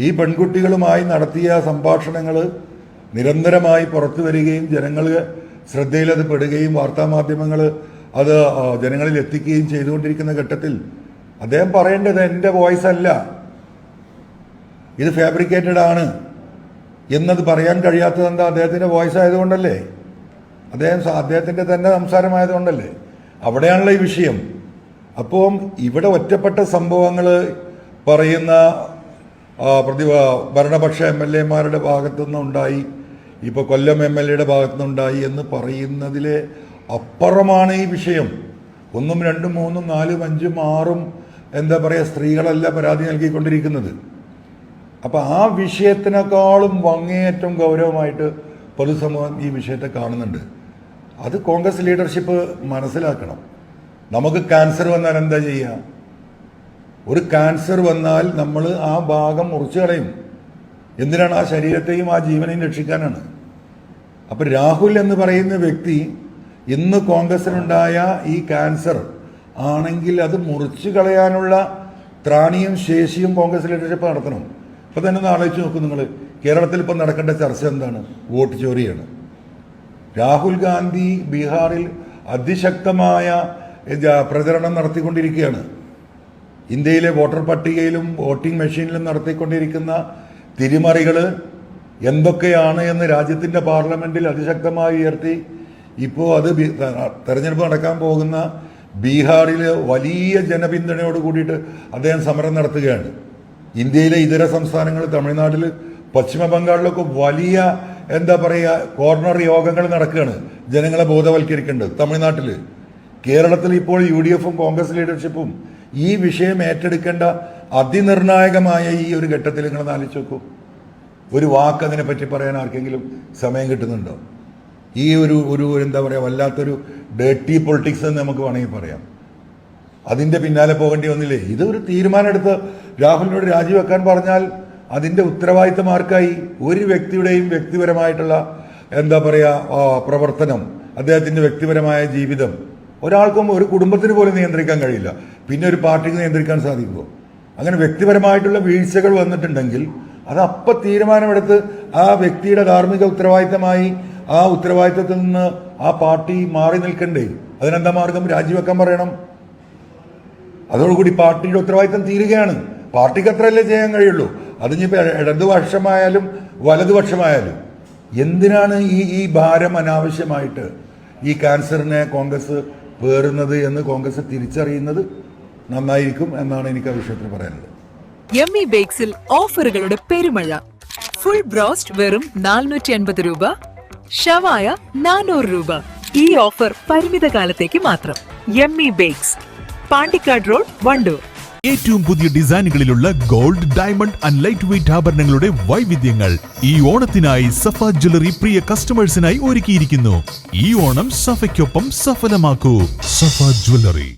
ഈ പെൺകുട്ടികളുമായി നടത്തിയ സംഭാഷണങ്ങൾ നിരന്തരമായി പുറത്തു വരികയും ജനങ്ങൾ ശ്രദ്ധയിലത് പെടുകയും വാർത്താമാധ്യമങ്ങൾ അത് ജനങ്ങളിൽ എത്തിക്കുകയും ചെയ്തുകൊണ്ടിരിക്കുന്ന ഘട്ടത്തിൽ അദ്ദേഹം പറയേണ്ടത് എന്റെ വോയിസ് അല്ല. ഇത് ഫാബ്രിക്കേറ്റഡ് ആണ് എന്നത് പറയാൻ കഴിയാത്തത് എന്താ? അദ്ദേഹത്തിന്റെ വോയിസ് ആയതുകൊണ്ടല്ലേ? അദ്ദേഹം അദ്ദേഹത്തിന്റെ തന്നെ സംസാരമായതുകൊണ്ടല്ലേ? അവിടെയാണല്ലോ ഈ വിഷയം. അപ്പം ഇവിടെ ഒറ്റപ്പെട്ട സംഭവങ്ങൾ പറയുന്ന ആ, പ്രതിഭ ഭരണപക്ഷ എം എൽ എമാരുടെ ഭാഗത്തു നിന്നുണ്ടായി ഇപ്പോൾ കൊല്ലം എം എൽ എയുടെ ഭാഗത്തുനിന്നുണ്ടായി എന്ന് പറയുന്നതിലെ അപ്പുറമാണ് ഈ വിഷയം. ഒന്നും രണ്ടും മൂന്നും നാലും അഞ്ചും ആറും എന്താ പറയുക സ്ത്രീകളല്ല പരാതി നൽകിക്കൊണ്ടിരിക്കുന്നത്. അപ്പോൾ ആ വിഷയത്തിനേക്കാളും വങ്ങേയറ്റം ഗൗരവമായിട്ട് പൊതുസമൂഹം ഈ വിഷയത്തെ കാണുന്നുണ്ട്. അത് കോൺഗ്രസ് ലീഡർഷിപ്പ് മനസ്സിലാക്കണം. നമുക്ക് ക്യാൻസർ വന്നാൽ എന്താ ചെയ്യുക ഒരു ക്യാൻസർ വന്നാൽ നമ്മൾ ആ ഭാഗം മുറിച്ചു കളയും. എന്തിനാണ് ആ ശരീരത്തെയും ആ ജീവനെയും രക്ഷിക്കാനാണ്? അപ്പം രാഹുൽ എന്ന് പറയുന്ന വ്യക്തി ഇന്ന് കോൺഗ്രസിനുണ്ടായ ഈ ക്യാൻസർ ആണെങ്കിൽ അത് മുറിച്ചു കളയാനുള്ള ത്രാണിയും ശേഷിയും കോൺഗ്രസ് ലീഡർഷിപ്പ് നടത്തണം. ഇപ്പം തന്നെ ഒന്ന് ആലോചിച്ച് നോക്കും നിങ്ങൾ കേരളത്തിൽ ഇപ്പം നടക്കേണ്ട ചർച്ച എന്താണ്? വോട്ട് ചോറിയാണ്. രാഹുൽ ഗാന്ധി ബീഹാറിൽ അതിശക്തമായ പ്രചരണം നടത്തിക്കൊണ്ടിരിക്കുകയാണ്. ഇന്ത്യയിലെ വോട്ടർ പട്ടികയിലും വോട്ടിംഗ് മെഷീനിലും നടത്തിക്കൊണ്ടിരിക്കുന്ന തിരിമറികൾ എന്തൊക്കെയാണ് എന്ന് രാജ്യത്തിന്റെ പാർലമെന്റിൽ അതിശക്തമായി ഉയർത്തി. ഇപ്പോൾ അത് തെരഞ്ഞെടുപ്പ് നടക്കാൻ പോകുന്ന ബീഹാറിൽ വലിയ ജനപിന്തുണയോട് കൂടിയിട്ട് അദ്ദേഹം സമരം നടത്തുകയാണ്. ഇന്ത്യയിലെ ഇതര സംസ്ഥാനങ്ങൾ തമിഴ്നാട്ടിൽ പശ്ചിമ ബംഗാളിലൊക്കെ വലിയ എന്താ പറയുക കോർണർ യോഗങ്ങൾ നടക്കുകയാണ്. ജനങ്ങളെ ബോധവൽക്കരിക്കേണ്ടത് തമിഴ്നാട്ടിൽ കേരളത്തിൽ ഇപ്പോൾ യു ഡി എഫും കോൺഗ്രസ് ലീഡർഷിപ്പും ഈ വിഷയം ഏറ്റെടുക്കേണ്ട അതിനിർണായകമായ ഈ ഒരു ഘട്ടത്തിൽ നിങ്ങൾ ആലോചിച്ച് നോക്കൂ. ഒരു വാക്ക് അതിനെപ്പറ്റി പറയാൻ ആർക്കെങ്കിലും സമയം കിട്ടുന്നുണ്ടോ? ഈ ഒരു ഒരു എന്താ പറയുക വല്ലാത്തൊരു ഡേർട്ടി പൊളിറ്റിക്സ് എന്ന് നമുക്ക് വേണമെങ്കിൽ പറയാം. അതിന്റെ പിന്നാലെ പോകേണ്ടി വന്നില്ലേ? ഇതൊരു തീരുമാനമെടുത്ത് രാഹുലിനോട് രാജിവെക്കാൻ പറഞ്ഞാൽ അതിന്റെ ഉത്തരവാദിത്തം ആർക്കായി? ഒരു വ്യക്തിയുടെയും വ്യക്തിപരമായിട്ടുള്ള എന്താ പറയുക പ്രവർത്തനം അദ്ദേഹത്തിന്റെ വ്യക്തിപരമായ ജീവിതം ഒരാൾക്കും ഒരു കുടുംബത്തിന് പോലും നിയന്ത്രിക്കാൻ കഴിയില്ല. പിന്നെ ഒരു പാർട്ടിക്ക് നിയന്ത്രിക്കാൻ സാധിക്കുമോ അങ്ങനെ വ്യക്തിപരമായിട്ടുള്ള വീഴ്ചകൾ വന്നിട്ടുണ്ടെങ്കിൽ അത് അപ്പം തീരുമാനമെടുത്ത് ആ വ്യക്തിയുടെ ധാർമ്മിക ഉത്തരവാദിത്തമായി ആ ഉത്തരവാദിത്തത്തിൽ നിന്ന് ആ പാർട്ടി മാറി നിൽക്കണ്ടേ? അതിനെന്താ മാർഗം? രാജിവെക്കാൻ പറയണം. അതോടുകൂടി പാർട്ടിയുടെ ഉത്തരവാദിത്തം തീരുകയാണ്. പാർട്ടിക്ക് അത്രയല്ലേ ചെയ്യാൻ കഴിയുള്ളൂ. അത് ഇനിയിപ്പോൾ ഇടതുപക്ഷമായാലും വലതുപക്ഷമായാലും എന്തിനാണ് ഈ ഈ ഭാരം അനാവശ്യമായിട്ട് ഈ ക്യാൻസറിനെ കോൺഗ്രസ് പേറുന്നത് എന്ന് കോൺഗ്രസ് തിരിച്ചറിയുന്നത് നന്നായിരിക്കും എന്നാണ് എനിക്ക് ആ വിഷയത്തിൽ പറയാനുള്ളത്. യമ്മി ബേക്സിൽ ഓഫറുകളുടെ പെരുമഴ. ഫുൾ ബ്രോസ്റ്റ് വെറും നാനൂറ്റി അൻപത് രൂപ. ഷവായ നാനൂറ് രൂപ. ഈ ഓഫർ പരിമിത കാലത്തേക്ക് മാത്രം yummy bakes Pandikkad road Wandoor. ഏറ്റവും പുതിയ ഡിസൈനുകളിലുള്ള gold diamond and light weight ആഭരണങ്ങളുടെ വൈവിധ്യങ്ങൾ ഈ ഓണത്തിനായി സഫ ജ്വല്ലറി പ്രിയ കസ്റ്റമേഴ്സിനായി ഒരുക്കിയിരിക്കുന്നു. ഈ ഓണം സഫയ്ക്കൊപ്പം സഫലമാക്കൂ. സഫ ജ്വല്ലറി.